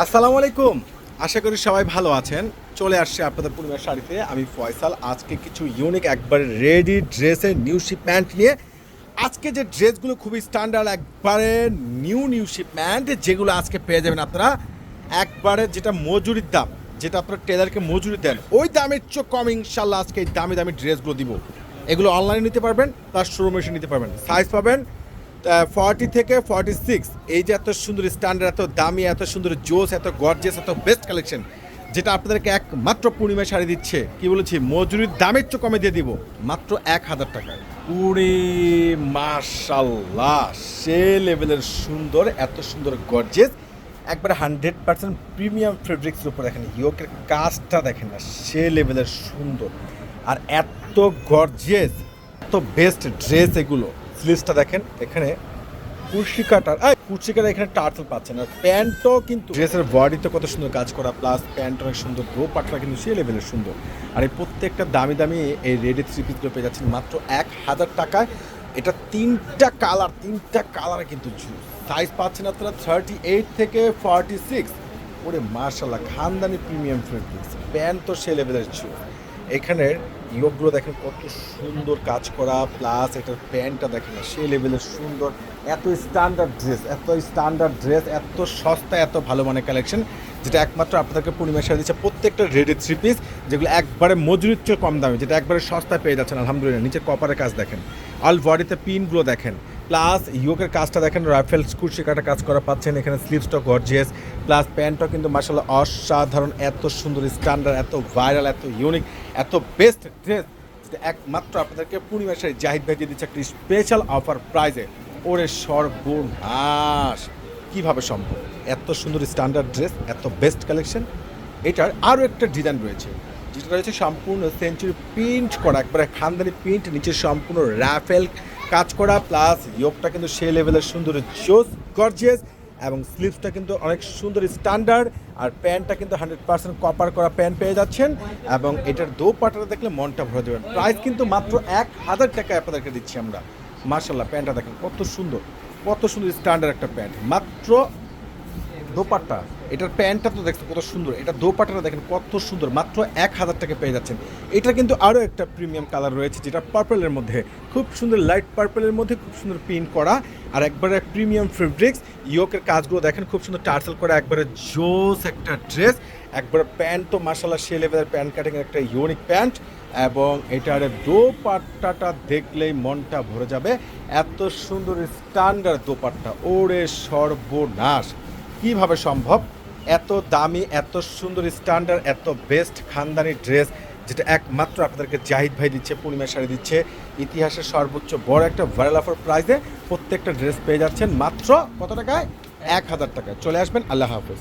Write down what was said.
আসসালামু আলাইকুম। আশা করি সবাই ভালো আছেন। চলে আসছে আপনাদের পূর্ণিমার শাড়িতে। আমি ফয়সাল। আজকে কিছু ইউনিক একবারে রেডি ড্রেসের নিউ প্যান্ট নিয়ে। আজকে যে ড্রেসগুলো খুবই স্ট্যান্ডার্ড একবারে নিউ নিউ প্যান্ট যেগুলো আজকে পেয়ে যাবেন আপনারা, একবারে যেটা মজুরির দাম, যেটা আপনারা টেলারকে মজুরি দেন, ওই দামের চোখ কম ইনশাল্লাহ আজকে এই দামি দামি ড্রেসগুলো দিব। এগুলো অনলাইনে নিতে পারবেন, তার শোরুমে এসে নিতে পারবেন। সাইজ পাবেন ফর্টি থেকে ফর্টি সিক্স এই যে এত সুন্দর স্ট্যান্ডার্ড এত দামি, এত সুন্দর জোস, এত গর্জেস এত বেস্ট কালেকশন যেটা আপনাদেরকে একমাত্র পূর্ণিমায় শাড়ি দিচ্ছে। কি বলেছি? মজুরির দামের চেয়ে কমে দিয়ে দিব, মাত্র এক হাজার টাকায়। পুরি মাশাল্লাহ, সে লেভেলের সুন্দর, এত সুন্দর গর্জেস একবারে হান্ড্রেড পার্সেন্ট প্রিমিয়াম ফেব্রিক্সের উপর দেখেন, ইয়োকের কাজটা দেখেন না, সে লেভেলের সুন্দর। আর এত গর্জেস এত বেস্ট ড্রেস এগুলো। স্লিভসটা দেখেন, এখানে কুর্সি কাটার এই কুর্সি কাটার এখানে টার্সেল পাচ্ছেন। আর প্যান্টও কিন্তু ড্রেসের বডিতে কত সুন্দর কাজ করা প্লাস প্যান্ট অনেক সুন্দর দো পাটটা কিন্তু সে লেভেলের সুন্দর। আর এই প্রত্যেকটা দামি দামি এই রেডি থ্রি পিসগুলো পেয়ে যাচ্ছেন মাত্র এক হাজার টাকায়। এটা তিনটা কালার তিনটা কালার কিন্তু সাইজ পাচ্ছেন আপনারা থার্টি এইট থেকে ফর্টি সিক্স ওরে মার্শাল্লাহ খানদানি প্রিমিয়াম ফেব্রিক্স প্যান্ট তো সে লেভেলের ছিল এখানের ইয়োগগুলো দেখেন কত সুন্দর কাজ করা প্লাস এটার প্যান্টটা দেখেন সেই লেভেলের সুন্দর, এত স্ট্যান্ডার্ড ড্রেস এত স্ট্যান্ডার্ড ড্রেস এত সস্তা, এত ভালো মানের কালেকশন যেটা একমাত্র আপনাদেরকে পূর্ণিমা সারা দিচ্ছে প্রত্যেকটা রেডি থ্রি পিস যেগুলো একবারে মজুরির চেয়ে কম দামে, যেটা একবারে সস্তায় পেয়ে যাচ্ছেন, আলহামদুলিল্লাহ, নিচে কপারের কাজ দেখেন অল বডিতে পিনগুলো দেখেন প্লাস ইয়োকের কাজটা দেখেন রাইফেল স্কুল কাটা কাজ করা পাচ্ছেন, এখানে স্লিভসটা গর্জিয়াস। প্লাস প্যান্টটাও কিন্তু মার্শাল্লাহ অসাধারণ, এত সুন্দর স্ট্যান্ডার্ড, এত ভাইরাল, এত ইউনিক, এত বেস্ট ড্রেস। যেটা একমাত্র আপনাদেরকে পূর্ণিমা শাড়ি জাহিদ ভাই দিয়ে দিচ্ছে একটি স্পেশাল অফার প্রাইজে। ওরে সর্বনাশ! কীভাবে সম্ভব? এত সুন্দর স্ট্যান্ডার্ড ড্রেস, এত বেস্ট কালেকশন। এটার আরও একটা ডিজাইন রয়েছে, যেটা রয়েছে সম্পূর্ণ সেঞ্চুরি প্রিন্ট করা, একবারে খানদানি প্রিন্ট, নিচে সম্পূর্ণ র্যাফেল কাজ করা প্লাস ইয়োগটা কিন্তু সেই লেভেলের সুন্দর জোস গর্জিয়াস এবং স্লিভসটা কিন্তু অনেক সুন্দর স্ট্যান্ডার্ড আর প্যান্টটা কিন্তু হান্ড্রেড পার্সেন্ট কপার করা প্যান্ট পেয়ে যাচ্ছেন, এবং এটার দো পাটাটা দেখলে মনটা ভরে দেবেন প্রাইস কিন্তু মাত্র এক হাজার টাকা আপনাদেরকে দিচ্ছি আমরা। মার্শাল্লাহ প্যান্টটা দেখেন কত সুন্দর কত সুন্দর স্ট্যান্ডার্ড একটা প্যান্ট মাত্র দোপাট্টা, এটার প্যান্টটা তো দেখছেন কত সুন্দর, এটা দোপাট্টাটা দেখেন কত সুন্দর, মাত্র এক হাজার টাকা পেয়ে যাচ্ছেন। এটা কিন্তু আরও একটা প্রিমিয়াম কালার রয়েছে, যেটা পার্পলের মধ্যে। খুব সুন্দর লাইট পার্পলের মধ্যে খুব সুন্দর প্রিন্ট করা, আর একবারে প্রিমিয়াম ফেব্রিক্স ইয়োকের কাজগুলো দেখেন খুব সুন্দর টার্সেল করা, একবারে জোস একটা ড্রেস একবারে প্যান্ট তো মার্শাল্লাহ সে লেভেলের প্যান্ট কাটিং একটা ইউনিক প্যান্ট, এবং এটার দোপাট্টাটা দেখলেই মনটা ভরে যাবে। এত সুন্দর স্ট্যান্ডার্ড দোপাট্টা, ওরে সর্বনাশ। কীভাবে সম্ভব? এত দামি, এত সুন্দর স্ট্যান্ডার্ড, এত বেস্ট খানদানি ড্রেস যেটা একমাত্র আপনাদেরকে জাহিদ ভাই দিচ্ছে পূর্ণিমা শাড়ি দিচ্ছে। ইতিহাসের সর্বোচ্চ বড় একটা ভাইরাল অফার প্রাইসে প্রত্যেকটা ড্রেস পেয়ে যাচ্ছেন মাত্র কত টাকায়? এক হাজার টাকায়। চলে আসবেন, আল্লাহ হাফেজ।